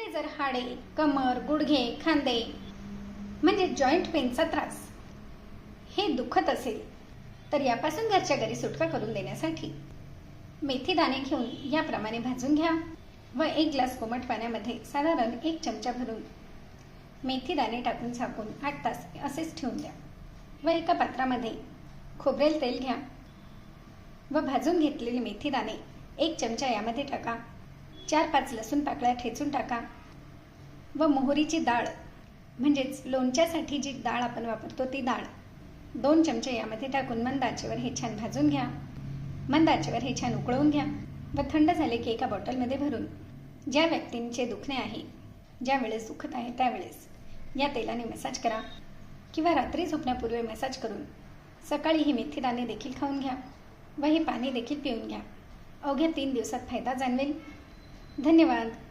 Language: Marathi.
आपले जर हाडे कमर गुडघे खांदे म्हणजे जॉईंट पेनचा त्रास हे दुखत असेल तर यापासून घरच्या घरी सुटका करून देण्यासाठी मेथी दाणे घेऊन याप्रमाणे भाजून घ्या व एक ग्लास कोमट पाण्यामध्ये साधारण एक चमचा भरून मेथी दाणे टाकून झाकून आठ तास असेच ठेवून द्या व एका पात्रामध्ये खोबरेल तेल घ्या व भाजून घेतलेले मेथी दाणे एक चमचा यामध्ये टाका चार पाच लसूण पाकळ्या ठेचून टाका. व मोहरीची डाळ म्हणजेच लोणच्यासाठी जी डाळ आपण वापरतो ती डाळ दोन चमचे यामध्ये टाकून मंद आचेवर हे छान भाजून घ्या. मंद आचेवर हे छान उकळवून घ्या व थंड झाले की एका बॉटलमध्ये भरून ज्या व्यक्तींचे दुखणे आहे ज्या वेळेस दुखत आहे त्यावेळेस या तेलाने मसाज करा किंवा रात्री झोपण्यापूर्वी मसाज करून सकाळी ही मेथी दाणे देखील खाऊन घ्या व हे पाणी देखील पिऊन घ्या. अवघ्या तीन दिवसात फायदा जाणवेल. धन्यवाद.